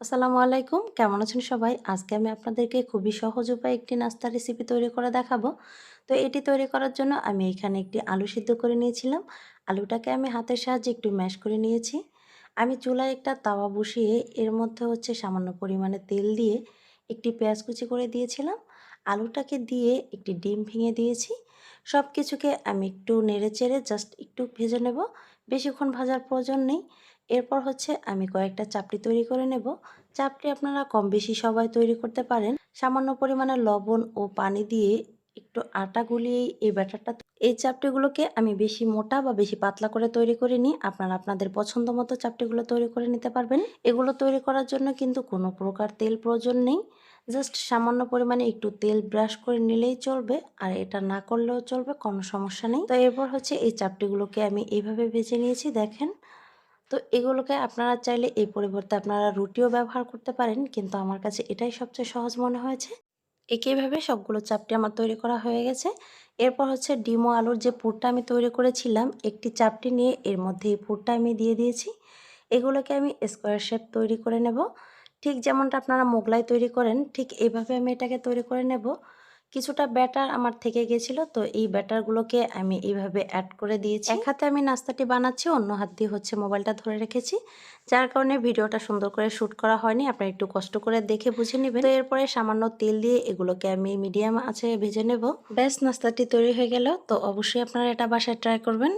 আসসালামু আলাইকুম। কেমন আছেন সবাই? আজকে আমি আপনাদেরকে খুবই সহজ উপায়ে একটি নাস্তার রেসিপি তৈরি করে দেখাবো। তো এটি তৈরি করার জন্য আমি এখানে একটি আলু সিদ্ধ করে নিয়েছিলাম। আলুটাকে আমি হাতের সাহায্যে একটু ম্যাশ করে নিয়েছি। আমি চুলায় একটা তাওয়া বসিয়ে এর মধ্যে হচ্ছে সামান্য পরিমাণে তেল দিয়ে একটি পেঁয়াজ কুচি করে দিয়েছিলাম। আলুটাকে দিয়ে একটি ডিম ভেঙে দিয়েছি। সব কিছুকে আমি একটু নেড়ে চেড়ে জাস্ট একটু ভেজে নেব। বেশিক্ষণ ভাজার প্রয়োজন নেই। এরপর হচ্ছে আমি কয়েকটা চাপড়ি তৈরি করে নেব। চাপটি আপনারা কম বেশি সবাই তৈরি করতে পারেন। সামান্য পরিমাণে লবণ ও পানি দিয়ে একটু আটা গুলিয়ে এই ব্যাটারটা এই চাপটিগুলোকে আমি বেশি মোটা বা বেশি পাতলা করে তৈরি করে নিই। আপনারা আপনাদের পছন্দ মতো চাপটিগুলো তৈরি করে নিতে পারবেন। এগুলো তৈরি করার জন্য কিন্তু কোনো প্রকার তেল প্রয়োজন নেই। জাস্ট সামান্য পরিমাণে একটু তেল ব্রাশ করে নিলেই চলবে, আর এটা না করলেও চলবে, কোনো সমস্যা নেই। তো এরপর হচ্ছে এই চাপটিগুলোকে আমি এইভাবে ভেজে নিয়েছি, দেখেন। তো এগুলোকে আপনারা চাইলে এই পরিবর্তে আপনারা রুটিও ব্যবহার করতে পারেন, কিন্তু আমার কাছে এটাই সবচেয়ে সহজ মনে হয়েছে। একইভাবে সবগুলো চাপটি আমার তৈরি করা হয়ে গেছে। এরপর হচ্ছে ডিম আলুর যে পুরটা আমি তৈরি করেছিলাম, একটি চাপটি নিয়ে এর মধ্যে এই পুরটা আমি দিয়ে দিয়েছি। এগুলোকে আমি স্কোয়ার শেপ তৈরি করে নেব। ঠিক যেমনটা আপনারা মোগলাই তৈরি করেন, ঠিক এইভাবে আমি এটাকে তৈরি করে নেব। কিছুটা ব্যাটার আমার থেকে গেছিল, তো এই ব্যাটারগুলোকে আমি এইভাবে অ্যাড করে দিয়েছি। এক হাতে আমি নাস্তাটি বানাচ্ছি, অন্য হাত দিয়ে হচ্ছে মোবাইলটা ধরে রেখেছি। যার কারণে ভিডিওটা সুন্দর করে শ্যুট করা হয়নি, আপনারা একটু কষ্ট করে দেখে বুঝে নেবেন। তো এরপরে সামান্য তেল দিয়ে এগুলোকে আমি মিডিয়াম আছে ভেজে নেব। ব্যাস, নাস্তাটি তৈরি হয়ে গেল, তো অবশ্যই আপনারা এটা বাসায় ট্রাই করবেন।